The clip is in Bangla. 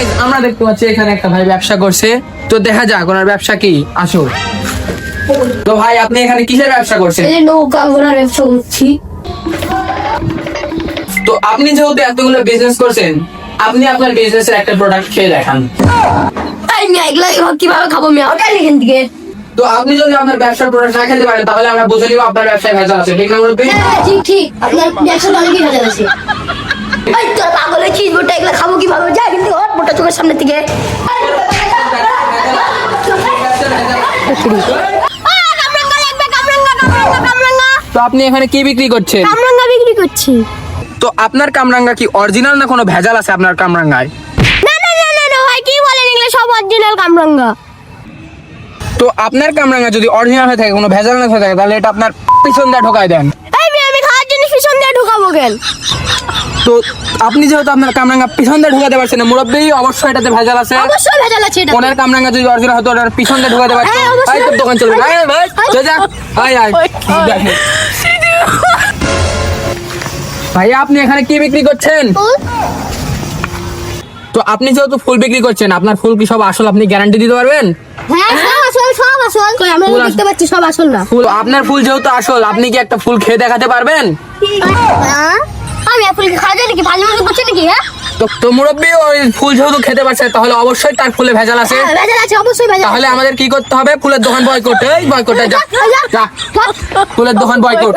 গাইজ আমরা দেখতে পাচ্ছি এখানে একটা ভাই ব্যবসা করছে। তো দেখা যাক ওনার ব্যবসা কি? আসো তো ভাই আপনি এখানে কিসের ব্যবসা করছেন? এই নৌকা ঘোড়ার ব্যবসা করছি। তো আপনি যেহেতু এতগুলো বিজনেস করছেন আপনি আপনার বিজনেসের একটা প্রোডাক্ট খেয়ে দেখান। তাই মিয়া এগুলা এবার কীভাবে খাব এখান থেকে। তো আপনি যদি আপনার ব্যবসার প্রোডাক্ট না খেতে পারেন তাহলে আমরা বুঝে নিব আপনার ব্যবসায় ভেজাল আছে। ঠিক না মুরব্বী? হ্যাঁ ঠিক ঠিক। আপনার ব্যবসা অনেক কি ভেজাল আছে। এই তোর পাগলে চিজ মোটা এগুলা খাব কীভাবে যা কিন্তু হট মোটা চোখের সামনে থেকে তো আপনি এখানে কি বিক্রি করছেন? কামরাঙ্গা বিক্রি করছি। তো আপনার কামরাঙ্গা কি অরিজিনাল না কোনো ভেজাল আছে আপনার কামরাঙ্গায়? না না না না না ভাই কি বলেন এগুলো সব অরিজিনাল কামরাঙ্গা। তো আপনার কামরাঙ্গা যদি অরিজিনাল হয়ে থাকে কোনো ভেজাল না হয়ে থাকে তাহলে এটা আপনার পিছন দিয়ে ঢোকায় দেন এই মেয়ে আমি খাওয়ার জন্য পিছন কেন তো আপনি যেহেতু আপনার কামরাঙ্গা পিছন দিয়ে ঢুকাতে পারছেন না মুরব্বী অবশ্যই এটাতে ভেজাল আছে। অবশ্যই ভেজাল আছে এটা ওনার কামরাঙ্গা যদি অরিজিনাল হতো ওটার পিছন দিয়ে ঢুকাতে পারছেন হ্যাঁ, অবশ্যই। দোকান চলবে। না। ভাই, যা, যা। আয়, আয়। ভাইয়া আপনি এখানে কি বিক্রি করছেন? তো আপনি যেহেতু ফুল বিক্রি করছেন আপনার ফুল কি সব আসল আপনি গ্যারান্টি দিতে পারবেন? হ্যাঁ সব আসল? আমরা দেখতে পাচ্ছি সব আসল না। ফুল আপনার ফুল যেহেতু আসল আপনি কি একটা ফুল খেয়ে দেখাতে পারবেন? আমি ফুলকে খাওয়া যায় নাকি? ভালো মতো করছি নাকি হ্যাঁ? তো তো মুরব্বী ওই ফুল যেহেতু খেতে পারছে তাহলে অবশ্যই তার ফুলে ভেজাল আছে। হ্যাঁ, ভেজাল আছে অবশ্যই ভেজাল তাহলে আমাদের কি করতে হবে? ফুলের দোকান বয়কট। এই বয়কট যা ফুলের দোকান বয়কট।